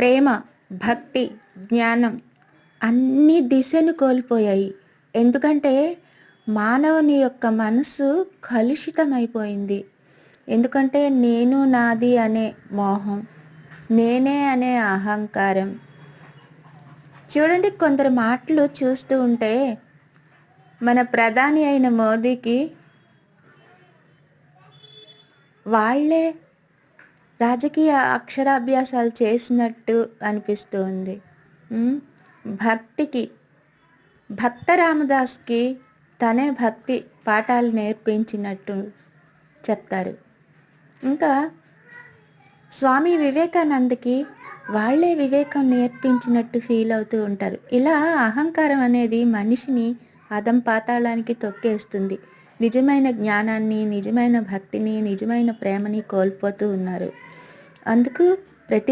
ప్రేమ భక్తి జ్ఞానం అన్ని దిశను కోల్పోయాయి. ఎందుకంటే మానవుని యొక్క మనసు కలుషితమైపోయింది. ఎందుకంటే నేను నాది అనే మోహం నేనే అనే అహంకారం. చూడండి కొందరు మాటలు చూస్తూ ఉంటే మన ప్రధాని అయిన మోదీకి వాళ్ళే రాజకీయ అక్షరాభ్యాసాలు చేసినట్టు అనిపిస్తూ ఉంది భక్తికి భక్త రామదాస్కి తనే భక్తి పాఠాలు నేర్పించినట్టు చెప్తారు. ఇంకా స్వామి వివేకానందకి వాళ్ళే వివేకం నేర్పించినట్టు ఫీల్ అవుతూ ఉంటారు. ఇలా అహంకారం అనేది మనిషిని అదం పాతాళానికి తొక్కేస్తుంది. నిజమైన జ్ఞానాన్ని నిజమైన భక్తిని నిజమైన ప్రేమని కోల్పోతూ ఉన్నారు. అందుకు ప్రతి